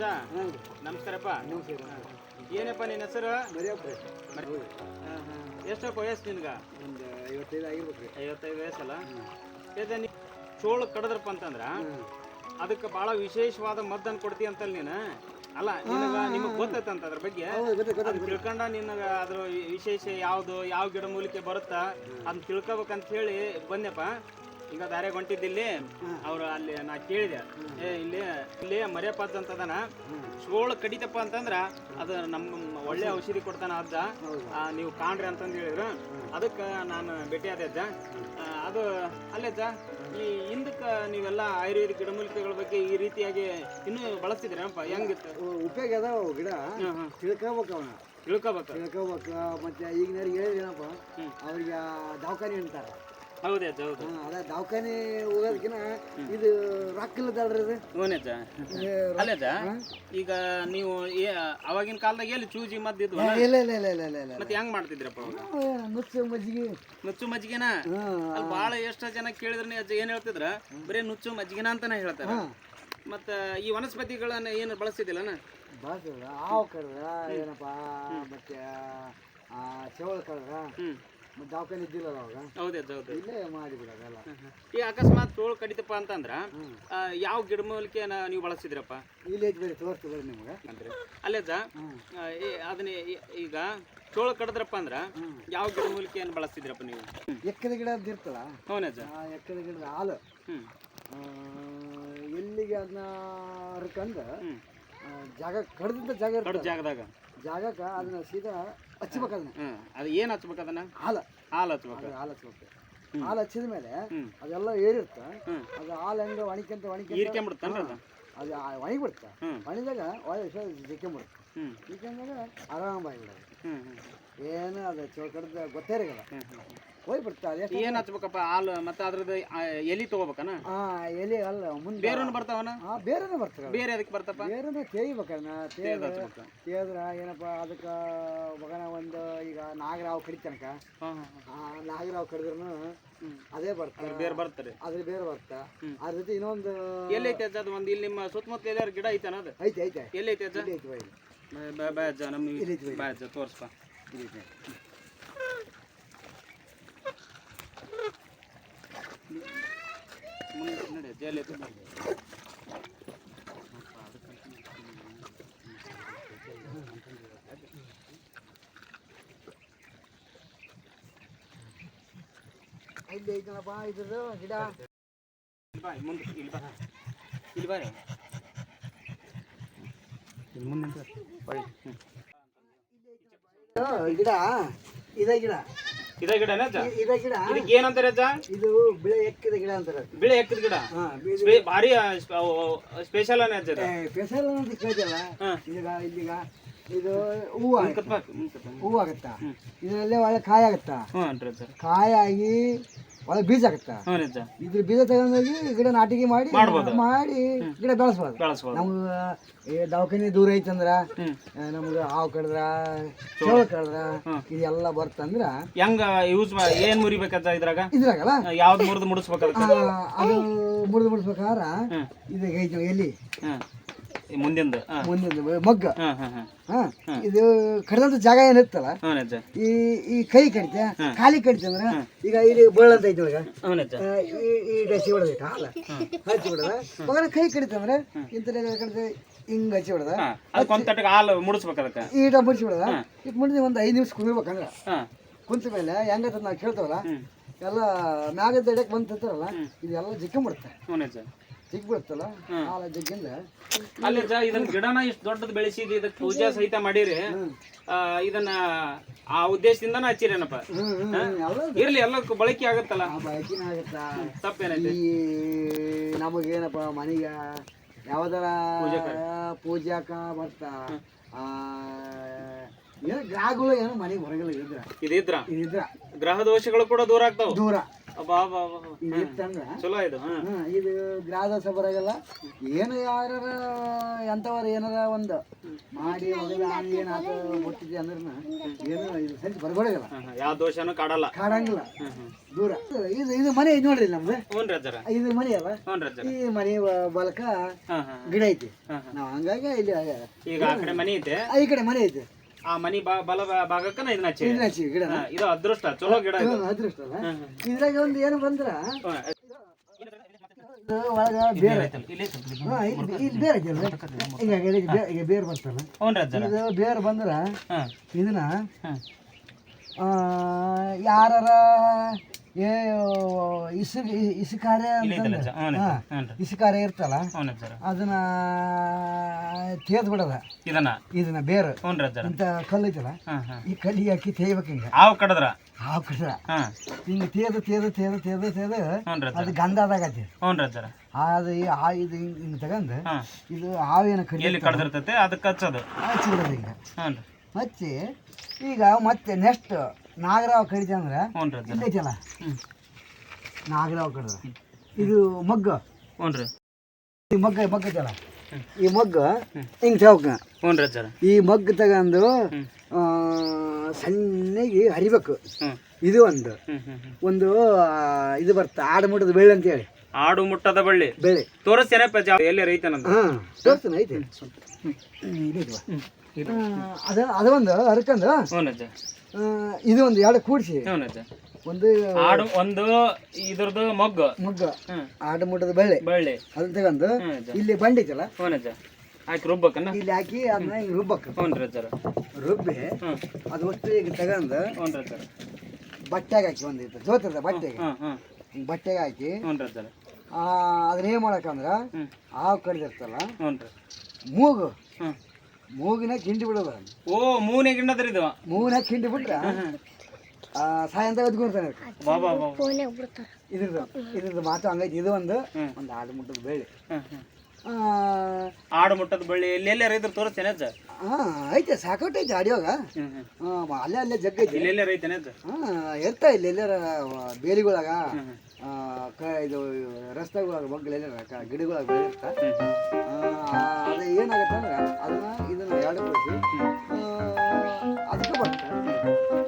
ಅಜ್ಜ ನಮಸ್ಕಾರಪ್ಪ. ಏನಪ್ಪ ನಿನ್ನ ಹೆಸರು? ಎಷ್ಟಪ್ಪ ವಯಸ್ಸು ನಿನ್ಗ? ಒಂದು ಐವತ್ತೈದು ಆಗಿರ್ಬೇಕು ಐವತ್ತೈದು ವಯಸ್ಸಲ್ಲ? ಇದು ನೀ ಚೋಳು ಕಡದ್ರಪ್ಪ ಅಂತಂದ್ರ ಅದಕ್ಕೆ ಬಹಳ ವಿಶೇಷವಾದ ಮದ್ದನ್ನು ಕೊಡ್ತಿ ಅಂತಲ್ಲ ನೀನು? ಅಲ್ಲ ನಿನಗ ನಿಮಗೆ ಗೊತ್ತೈತಂತ ಅದ್ರ ಬಗ್ಗೆ? ಗೊತ್ತೆ ತಿಳ್ಕೊಂಡ ನಿನಗ ಅದ್ರ ವಿಶೇಷ ಯಾವ್ದು ಯಾವ ಗಿಡ ಮೂಲಿಕೆ ಬರುತ್ತಾ? ಅದನ್ನ ತಿಳ್ಕೊಬೇಕಂತ ಹೇಳಿ ಬಂದೆಪ್ಪ. ಈಗ ದಾರೆ ಹೊಂಟಿದ್ದಿಲ್ಲಿ ಅವ್ರು ಅಲ್ಲಿ ನಾ ಕೇಳಿದೆ. ಏ ಇಲ್ಲಿ ಇಲ್ಲಿ ಅಂತ ಅಂತದನ ಸೋಳು ಕಡಿತಪ್ಪ ಅಂತಂದ್ರ ಅದು ನಮ್ಮ ಒಳ್ಳೆ ಔಷಧಿ ಕೊಡ್ತಾನ ಅದ್ದ ನೀವು ಕಾಣ್ರಿ ಅಂತಂದು ಹೇಳಿದ್ರು. ಅದಕ್ಕೆ ನಾನು ಭೇಟಿ ಆದೆ ಅಜ್ಜ. ಆ, ಅದು ಅಲ್ಲಜ್ಜ ಈ ಹಿಂದಕ್ಕೆ ನೀವೆಲ್ಲ ಆಯುರ್ವೇದಿಕ್ ಗಿಡಮೂಲಿಕೆಗಳ ಬಗ್ಗೆ ಈ ರೀತಿಯಾಗಿ ಇನ್ನೂ ಬಳಸ್ತಿದ್ರಪ್ಪ ಹೆಂಗಿತ್ತು? ಉಪಯೋಗ ಅದಾವ ಗಿಡ. ತಿಳ್ಕೊಬೇಕು ಅವನ. ತಿಳ್ಕೊಬೇಕು? ತಿಳ್ಕೊಬೇಕು. ಮತ್ತೆ ಈಗ ಹೇಳಿದ್ರೇನಪ್ಪ. ಅವ್ರಿಗೆ ದವಾಖಾನೆ ಅಂತಾರೆ. ಹೌದೇ ಅಜ್ಜ ಹೌದು. ಅದ ದವಾಖಾನೆ ಹೋಗೋದಕ್ಕಿಂತ ಇದು ರೊಕ್ಕ ಇಲ್ಲದಲ್ರಿ ಇದು ಹೂನಜ್ಜ ಇದು ಅಲ್ಲಜ್ಜ ಈಗ ನೀವು ಏ- ಅವಾಗಿನ ಕಾಲದಾಗ ಎಲ್ಲಿ ಚೂಜಿ ಮದ್ದಿದ್ವು ಇಲ್ಲ ಇಲ್ಲ ಇಲ್ಲ ಇಲ್ಲ ಇಲ್ಲ ಇಲ್ಲ. ಮತ್ತೆ ಹೆಂಗ್ ಮಾಡ್ತಿದ್ರಪ್ಪ ಅವಾಗ? ನುಚ್ಚು ಮಜ್ಜಿಗೆ. ನುಚ್ಚು ಮಜ್ಜಿಗೆನ? ಹಾ. ಅಲ್ಲಿ ಭಾಳ ಎಷ್ಟೋ ಜನ ಕೇಳಿದ್ರೆ ಅಜ್ಜ ಏನ್ ಹೇಳ್ತಿದ್ರ? ಬರೀ ನುಚ್ಚು ಮಜ್ಜಿಗೆನ ಅಂತಾನೆ ಹೇಳ್ತಾರ. ಮತ್ತ ಈ ವನಸ್ಪತಿಗಳನ್ನ ಏನು ಬಳಸ್ತಿದ್ದಿಲ್ಲನ ಬಳಸಿದ್ರ? ಹಾವು ಏನಪ್ಪ ಮತ್ತೆ ಆ ಚವಳ ಹ್ಮ್. ದವಾಖಾನೆ ಇದ್ದಿಲ್ಲ ಅವಾಗ. ಹೌದೇ ಅಜ್ಜ ಹೌದು. ಇಲ್ಲೇ ಮಾಡಿಬಿಡೋದೆಲ್ಲ ಈ ಅಕಸ್ಮಾತ್ ತೋಳು ಕಡಿತಪ್ಪ ಅಂತಂದ್ರ ಯಾವ ಗಿಡ ಯಾವ ಗಿಡಮೂಲಿಕೆನ ನೀವು ಬಳಸಿದ್ರಪ್ಪ? ಇಲ್ಲಿ ಐತಿ ಬೇರೆ ತೋರಿಸ್ತು ಬೇರೆ ನಿಮ್ಗೆ. ಅಂದ್ರೆ. ಆ, ಈ- ಅದನ್ನ ಈ- ಈಗ ತೋಳು ಕಡದ್ರಪ್ಪ ಅಂದ್ರ ಯಾವ ಗಿಡಮೂಲಿಕೆಯನ್ನು ಬಳಸ್ತಿದ್ರಪ್ಪ ನೀವು? ಎಕ್ಕದ ಗಿಡ ಅಂತ ಇರ್ತಲ್ಲ? ಹೌನಜ್ಜ ಆ ಎಕ್ಕದ ಗಿಡದ ಹಾಲು. ಹ್ಮ್. ಆ, ಎಲ್ಲಿಗೆ ಅದನ್ನ ಹ್ಮ್. ಆ, ಜಾಗ ಕಡ್ದಂತ ಜಾಗ ಕಡು ಇರ್ತದೆ ಜಾಗದಾಗ. ಜಾಗಕ್ಕೆ ಅದನ್ನ ಸೀದಾ ಹಚ್ಬೇಕು ಅದನ್ನ. ಹ್ಮ್ ಅದು ಏನು ಹಚ್ಬೇಕು ಅದನ್ನ? ಹಾಲು. ಹಾಲು ಹಚ್ಬೇಕು. ಅದು ಹಾಲು ಹಚ್ಬೇಕು. ಹಾಲು ಹಚ್ಚಿದ ಮೇಲೆ ಹ್ಮ್. ಅದೆಲ್ಲ ಏರಿರುತ್ತೆ ಹ್ಮ್. ಅದು ಹಾಲು ಹೆಂಗೆ ಒಣಕ್ಯಂತ ಒಣಕ್ಯಂತ ಹೀರ್ಕೊಂಬಿಡುತ್ತನ್ರಿ ಅದು? ಅದು ಒಣಗಿಬಿಡುತ್ತೆ. ಹ್ಮ್. ಒಣಗಿದಾಗ ಒಳ್ಳೆ ಜಿಕ್ಕೊಂಬಿಡುತ್ತೆ ಹ್ಮ್. ಆರಾಮ ಆರಾಮಾಗಿಬಿಡೋದು ಹ್ಮ್ ಹ್ಮ್. ಏನು ಅದು ಚೋ ಕಡ್ದ ಗೊತ್ತೇ ಇರೋಲ್ಲ ಹ್ಮ್ ಹ್ಮ್. ಹೋಗ್ಬಿಡ್ತಾ ಅದೆಷ್ಟು ಏನ್ ಹಚ್ಬೇಕಪ್ಪ? ಹಾಲು ಮತ್ತೆ ಅದ್ರದ್ದು ಎಲಿ ತಗೋಬೇಕನ? ಆ ಎಲೆ ಅಲ್ಲ ಮುಂದೆ. ಬೇರೂನು ಬರ್ತಾವನ? ಆ ಬೇರೆನೇ ಬರ್ತಾರೆ ಬೇರೆ ಅದಕ್ಕೆ ಬರ್ತಪ್ಪ ಬೇರೆನೇ ತೇದ ಹಚ್ಬೇಕು. ತೇದ್ರ ಏನಪ್ಪ ಅದಕ್ಕೆ ಮಗನ ಒಂದು ಈಗ ನಾಗರಾವ್ ಕಡಿತನಕ ಹಾ ಹಾ ಹಾ. ನಾಗರಾವ್ ಕಡಿದ್ರೂ ಅದೇ ಬರ್ತಾರೆ. ಬೇರೆ ಬರ್ತಾರೆ ಅದ್ರ ಬೇರೆ ಬರ್ತಾ. ಅದ್ರ ಜೊತೆ ಇನ್ನೊಂದು ಎಲ್ಲೈತೆ ಅಜ್ಜ ಅದು ಒಂದು? ಇಲ್ಲಿ ನಿಮ್ಮ ಸುತ್ತಮುತ್ತ ಎಲ್ಲಾರು ಗಿಡ ಐತನ ಅದು? ಐತೆ ಐತೆ. ಎಲ್ಲೈತೆ ಅಜ್ಜ? ಐತೆ ಬೈ ಬಾ- ಬಾ ಬಾ ಅಜ್ಜ ನಮ್ಗೆ ಇಲ್ಲಿ ಐತೆ ಬೈ ಬಾ ಅಜ್ಜ ತೋರ್ಸ್ಪ. ಇಲ್ಲಿ ಐತೆ ಮುಂದೆ ನಡಿ ಅಜ್ಜ ಎಲ್ಲಿ ಐತೆ ಇಲ್ಲಿ ಐತನಪ್ಪ ಇದ್ರದ್ದು ಗಿಡ ಇಲ್ಲಿ ಬಾ ಮುಂದೆ ಇಲ್ಲಿ ಬಾ ಇಲ್ಲಿ ಬಾ ಇಲ್ಲಿ ಮುಂದೆ ನಿಂತ್ಕೊ. ಹೊಯ್. ಹ್ಮ್. ಇದು ಗಿಡ ಇದೇ ಗಿಡ ಇದೇ ಗಿಡ. ಇದಕ್ಕೆ ಏನಂತಾರೆ ಅಜ್ಜ ಇದು ಬಿಳೆ ಎಕ್ಕಿದ ಗಿಡ ಅಂತಾರೆ ಬಿಳಿ ಎಕ್ಕಿದ ಗಿಡ? ಸ್ಪೆ- ಭಾರಿ ಸ್ಪೆಷಲ್ ಅನ್ನ ಅಜ್ಜ ಇದು. ಸ್ಪೆಷಲ್ ಅಂತ ಕೇಳ್ತಲ್ಲ. ಈಗ ಇಲ್ಲಿಗ ಇದು ಹೂವು ಆಗುತ್ತಾ. ಇದರಲ್ಲೇ ಒಳ್ಳೆ ಕಾಯಿ ಆಗುತ್ತಾ? ಹ್ಞೂ ಅನ್ರಿ ಅಜ್ಜ. ಕಾಯಾಗಿ ಒಳ್ಳೆ ಬೀಜ ಆಗುತ್ತಾ. ಹ್ಞೂ ಅಜ್ಜ. ಇದ್ರ ಬೀಜ ತಗೊಂಡೋಗಿ ಗಿಡ ನಾಟಿಗೆ ಮಾಡಿ ಮಾಡ್ಬೋದು. ಮಾಡಿ ಗಿಡ ಬೆಳೆಸ್ಬೋದು. ಬೆಳೆಸ್ಬೋದು. ನಮ್ಗೆ ಈ ದವಾಖಾನೆ ದೂರ ಐತಂದ್ರ ನಮ್ಗೆ ಹಾವು ಕಡ್ದ್ರ ಚೋಳ ಕಡ್ದ್ರ. ಇದೆಲ್ಲ ಬರ್ತಂದ್ರ ಹೆಂಗ ಯೂಸ್ ಏನ್ ಮುರಿಬೇಕಂತ ಇದ್ರಾಗ? ಇದ್ರಾಗಲ್ಲ? ಯಾವ್ದು ಮುರಿದು ಮುಡಿಸ್ಬೇಕು ಅದಕ್ಕೆ ಆ, ಅದು ಮುರಿದು ಮುಡಿಸ್ಬೇಕಾರ ಇದು ಐತಿ ಎಲ್ಲಿ? ಹ್ಮ್. ಮುಂದಿಂದು. ಮುಂದಿನ ಮಗ್ಗ. ಹಾಂ ಇದು ಕಡಿದಂತ ಜಾಗ ಏನಿರ್ತಲ್ಲ ಈ ಈ ಕೈ ಕಡಿತ ಖಾಲಿ ಕಡಿತಂದ್ರೆ ಈಗ ಇಲ್ಲಿ ಬಳ್ಳ ಅಂತ ಐತಿ ಒಳಗ ಈ ಈ ಡಸಿ ಕಾಲ ಹಚ್ಚಿ ಹೊಡೆದ. ಮಗನ ಕೈ ಕಡಿತಂದ್ರೆ ಇಂತಲೇ ಕಡಿತ ಹಿಂಗ್ ಹಚ್ಚಿ ಹೊಡೆದ. ಅದಕ್ಕೊಂದು ಹಾಲು ಮುಡಿಸ್ಬೇಕು ಅದಕ್ಕೆ. ಈಟ ಮುಡಿಸಿ ಬಿಡದ ಈಗ ಮುಂದೆ ಒಂದು ಐದು ನಿಮಿಷ ಕುದಿರ್ಬೇಕಂದ್ರ ಕುಂತ ಮೇಲೆ ಹೆಂಗತ್ತ ನಾವು ಕೇಳ್ತಾವಲ್ಲ? ಎಲ್ಲ ಮ್ಯಾಗ ದಡಕ್ಕೆ ಬಂದು ತಿಂತಾರಲ್ಲ? ಇದೆಲ್ಲ ಜಿಕ್ಕೊಂಬಿಡುತ್ತೆ ಹ್ಞೂ ಅಜ್ಜ ಜಿಗ್ ಬಿಡುತ್ತಲ್ಲ ಹಾಲ ಜಗ್ಗಿಂದ ಅಲ್ಲಿ ಇದನ್ನ ಗಿಡನ ಇಷ್ಟು ದೊಡ್ಡದು ಬೆಳೆಸಿದಿ ಇದಕ್ಕೆ ಪೂಜಾ ಸಹಿತ ಮಾಡಿರಿ. ಇದನ್ನ ಆ ಉದ್ದೇಶದಿಂದನ ಹಚ್ಚಿರೇನಪ್ಪ? ಇರ್ಲಿ ಎಲ್ಲಕ್ಕೂ ಬಳಕೆ ಆಗತ್ತಲ್ಲ. ಆ ಆಗತ್ತ? ತಪ್ಪೇನೈತಿ? ನಮಗೇನಪ್ಪ ಮನೆಗೆ ಯಾವ್ದಾರ ಪೂಜಾಕ? ಬರ್ತಾ? ಆ ಏನೋ ಗ್ರಹಗಳು ಏನೋ ಮನೆಗೆ ಹೊರಗಲ್ಲ ಇದ್ರ? ಇದಿದ್ರ? ಇದ್ರ ಗ್ರಹ ದೋಷಗಳು ಕೂಡ ದೂರ ಆಗ್ತಾವ. ದೂರ. ಇದು ಇತ್ತಂದ್ರ ಚಲೋ ಇದು ಹಾ. ಹಾ, ಇದು ಗ್ರಾದ ಬರಾಗಲ್ಲ ಏನು ಯಾರ ಎಂಥವ್ರು ಏನಾರ ಒಂದು ಮಾಡಿ ಮದುವೆ ಆಗಿ ಏನಾದ ಮುಟ್ಟಿದ್ದೆ ಅಂದ್ರೆ ಏನು ಇದು ಸಂಚು ಬರ್ಗೊಳಗಲ್ಲ. ಯಾವ ದೋಷನೂ ಕಾಡಲ್ಲ. ಕಾಡಂಗಿಲ್ಲ. ಹ್ಮ್ ಹ್ಮ್ ದೂರ. ಇದು ಇದು ಮನೆ ಐತಿ ನೋಡ್ರಿ ನಮ್ದು. ಹ್ಞೂ ಇದು ಮನೆ ಅಲ್ಲ. ಹ್ಞೂ ಈ ಮನೆ ಬ- ಬಲಕ ಹಾ ಹಾ ಗಿಡ ಐತಿ. ನಾವು ಹಂಗಾಗಿ ಇಲ್ಲಿ ಈಗ ಆ ಕಡೆ ಮನೆ ಐತೆ? ಈ ಕಡೆ ಮನೆ ಐತಿ. ಆ ಮನಿ ಬಾ- ಬಲ ಬಾ- ಭಾಗಕ್ಕನ ಇದನ್ನ ಹಚ್ಚಿ. ಇಲ್ಲಿ ಹಚ್ಚಿ ಗಿಡ. ಇದು ಅದೃಷ್ಟ ಚಲೋ ಗಿಡ ಇದು. ಅದೃಷ್ಟ ಅಲ್ಲ. ಇದ್ರಾಗ ಒಂದು ಏನು ಬಂದ್ರ. ಇದು ಒಳಗ ಬೇರೆ. ಇಲ್ಲಿ ಐತಲ್ಲ. ಹಾ ಇಲ್ಲಿ ಇಲ್ಲಿ ಬೇರೆ ಈಗ ಈಗ ಬೇ- ಈಗ ಬೇರೆ ಬರ್ತಲ್ಲ ಹ್ಞೂ ರಜ್ಜರ ಇದು ಬೇರೆ ಬಂದ್ರ ಹಾ. ಇದನ್ನ ಹಾ. ಆ, ಯಾರಾರ ಏ ಇಸು ಇಸುಕಾರೆ ಅಂತಂದ್ರೆ ಹಾ. ಇಸುಕಾರೆ ಇರ್ತಲ್ಲ ಅದನ್ನ ತೇದ್ ಬಿಡದ. ಇದನ್ನ? ಇದನ್ನ ಬೇರು. ಇಂಥ ಕಲ್ಲು ಐತಲ್ಲ ಈ ಕಲ್ಲಿಗೆ ಹಾಕಿ ತೇಯ್ಬೇಕು ಹಿಂಗ. ಹಾವು ಕಡದ್ರ? ಹಾವು ಕಡ್ರ ಹಿಂಗೆ ತೇದು ತೇದು ತೇದು ತೇದು ತೇದು ಅದು ಅದು ಈ ಆ ಇದು ಹಿಂಗ್ ತಗಂದು ಇದು ಹಾವೇನ ಕಡಿ ಕಡ್ದಿರ್ತೈತೆ? ಅದಕ್ಕೆ ಹಚ್ಚೋದು. ಹಚ್ಚಿ ಬಿಡೋದು ಹಿಂಗ. ಹಚ್ಚಿ ಈಗ ಮತ್ತೆ ನೆಕ್ಸ್ಟ್ ನಾಗರಾವ್ ಕಡಿತ ಅಂದ್ರೆ ಇಲ್ಲೈತಲ್ಲ ನಾಗರಾವ್ ಕಡ್ದ ಇದು ಮಗ್ಗ. ಹ್ಞೂ ಈ ಮಗ್ಗ ಮಗ್ಗ ಐತಲ್ಲ? ಈ ಮಗ್ಗ ಹಿಂಗ್ ಚೌಕ. ಹ್ಞೂ ಈ ಮಗ್ಗ ತಗೊಂಡು ಸಣ್ಣಗೆ ಹರಿಬೇಕು. ಇದು ಒಂದು. ಒಂದು ಇದು ಬರ್ತಾ ಆಡುಮುಟ್ಟದ ಬೆಳ್ಳಿ ಅಂತೇಳಿ ಆಡು ಮುಟ್ಟದ ಬಳ್ಳಿ. ಬೆಳೆ ತೋರಿಸ್ತೇನೆ ಎಲ್ಲಿ ರೈತನಂತ ಹಾ ತೋರಿಸ್ತಾನೆ ಐತೆ. ಅದ ಅದ ಒಂದು ಹರ್ಕಂದು ಹ್ಞೂ ಅಜ್ಜ. ಆ, ಇದು ಒಂದು ಎರಡು ಕೂಡಿಸಿ. ಒಂದು ಆಡು ಒಂದು ಇದ್ರದ್ದು ಮೊಗ್ಗು. ಮೊಗ್ಗು. ಆಡು ಮುಟ್ಟದ ಬಳ್ಳಿ. ಬಳ್ಳಿ. ಅದನ್ನ ತಗೊಂಡು ಇಲ್ಲಿ ಬಂಡಿತಲ್ಲ ಹಾಕಿ ರುಬ್ಬಕ್ಕನ್ನ ಇಲ್ಲಿ ಹಾಕಿ ಅದನ್ನ ಹಿಂಗೆ ರುಬ್ಬಕ್ಕ ಹ್ಞೂ ರಜ್ಜರ ರುಬ್ಬಿ ಅದು ಒಟ್ಟು ಈಗ ತಗೊಂಡು ಹ್ಞೂ ರಜ್ಜರ ಬಟ್ಟೆಗೆ ಹಾಕಿ ಒಂದಿತ್ತು ಜೋತದ ಬಟ್ಟೆಗೆ. ಬಟ್ಟೆಗೆ ಹಾಕಿ ಹ್ಞೂ ರಜ್ಜರ ಅದನ್ನ ಏನು ಮಾಡಕಂದ್ರ ಹ್ಞೂ ಹಾವು ಕಡಿದಿರ್ತಲ್ಲ ಹ್ಞೂ ಮೂಗು ಮೂಗಿನ ಕಿಂಡಿ ಬಿಡೋದು. ಓ ಮೂನೆ ಗಿಣ್ಣದ್ರಿ ಇದು ಮೂಗಿನ ಕಿಂಡಿ ಬಿಟ್ರೆ ಆ, ಸಾಯಂಕಾಲ ಬಾಬಾ ಬಾ ಬಾ ಬಾ ಇದ್ರದ್ದು ಇದ್ರದ್ದು ಮಾತು ಹಂಗೈತಿ. ಇದು ಒಂದು. ಒಂದು ಆಡು ಮುಟ್ಟದ ಬೇಳೆ ಹ್ಮ್, ಹ್ಮ್. ಆ, ಆಡು ಮುಟ್ಟದ ಬಳ್ಳಿ ಎಲ್ಲಿ ಎಲ್ಲೇ ರೈತರು ತೋರಿಸ್ತೇನೆ ಅಜ್ಜ? ಆ, ಐತೆ ಸಾಕಟ್ಟೈತೆ ಅಡಿಯೋಗ ಹ್ಮ್ ಹ್ಮ್. ಅಲ್ಲೇ ಅಲ್ಲೇ ಜಗ್ ಐತಿ ಇಲ್ಲಿ ಎಲ್ಲೇ ರೈತನೇ ಅಜ್ಜ? ಹಾಂ ಇರ್ತಾ ಇಲ್ಲ ಎಲ್ಲಾರ ಬೇಲಿಗೊಳಗ. ಆ, ಕ ಇದು ರಸ್ತೆಗಳಾಗ ಮಗ್ಗಳೆಲ್ಲ ಗಿಡಗಳಾಗ ಬೆಳೆದಿರ್ತಾರೆ ಅದು ಏನಾಗುತ್ತೆ ಅಂದ್ರೆ ಅದನ್ನ ಇದನ್ನ ಎರಡೂ ಕೊಡಿಸಿ ಅದಕ್ಕೆ ಬರ್ತದೆ.